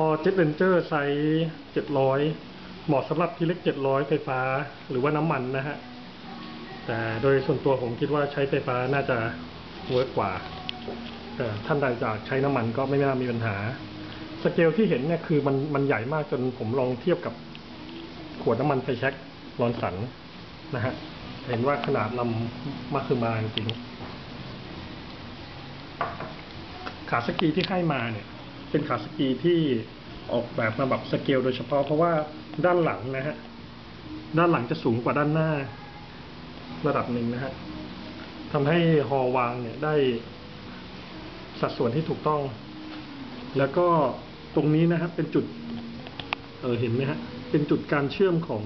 พอเจ็ตเ e นเจอร์ไซส์700 เหมาะสำหรับที่เล็ก 700 ไฟฟ้าหรือว่าน้ำมันนะฮะ แต่โดยส่วนตัวผมคิดว่าใช้ไฟฟ้าน่าจะเวิร์กกว่าแต่ท่านใดจากใช้น้ำมันก็ไม่น่ามีปัญหา สเกลที่เห็นเนี่ยคือมันมันใหญ่มากจนผมลองเทียบกับขวดน้ำมันไฟแช็กรอนสันนะฮะ เห็นว่าขนาดลำมากคือมาจริงขาสกีที่ให้มาเนี่ย เป็นขาสกีที่ออกแบบมาแบบสเกลโดยเฉพาะเพราะว่าด้านหลังนะฮะ ด้านหลังจะสูงกว่าด้านหน้า ระดับหนึ่งนะฮะทำให้ฮอวางเนี่ยได้สัดส่วนที่ถูกต้อง แล้วก็ตรงนี้นะครับเป็นจุด เออเห็นไหมฮะ เป็นจุดการเชื่อมของ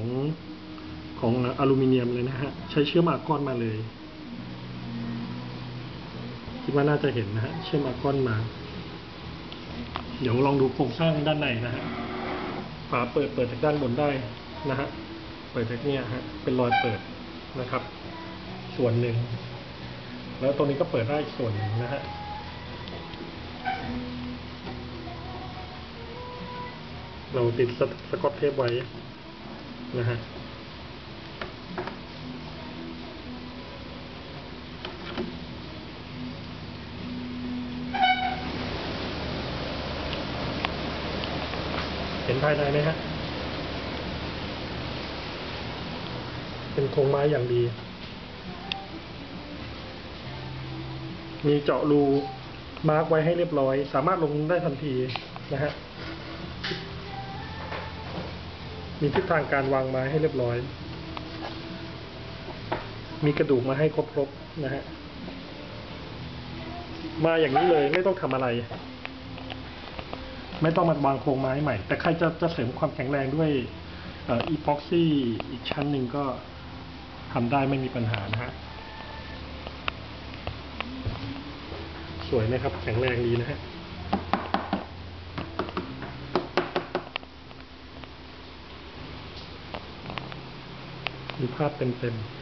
ของอลูมิเนียมเลยนะฮะ ใช้เชื่อมอากอนมาเลย คิดว่าน่าจะเห็นนะฮะ เชื่อมอากอนมา เดี๋ยวลองดูโครงสร้างด้านในนะฮะฝาเปิดเปิดจากด้านบนได้นะฮะ เปิดจากเนี้ยฮะ เป็นรอยเปิดนะครับ ส่วนหนึ่ง แล้วตรงนี้ก็เปิดได้ส่วนหนึ่งนะฮะเราติดสกอตเทปไว้นะฮะ เห็นภายในไหมฮะ เป็นโครงไม้อย่างดี มีเจาะรูมาร์กไว้ให้เรียบร้อย สามารถลงได้ทันทีนะฮะ มีทิศทางการวางไม้ให้เรียบร้อย มีกระดูกมาให้ครบๆนะฮะ มาอย่างนี้เลยไม่ต้องทำอะไร ไม่ต้องมาวางโครงไม้ใหม่ แต่ใครจะจะเสริมความแข็งแรงด้วยอีพ็อกซี่อีกชั้นหนึ่งก็ทำได้ไม่มีปัญหานะฮะ สวยไหมครับ แข็งแรงดีนะฮะดูภาพเต็มๆ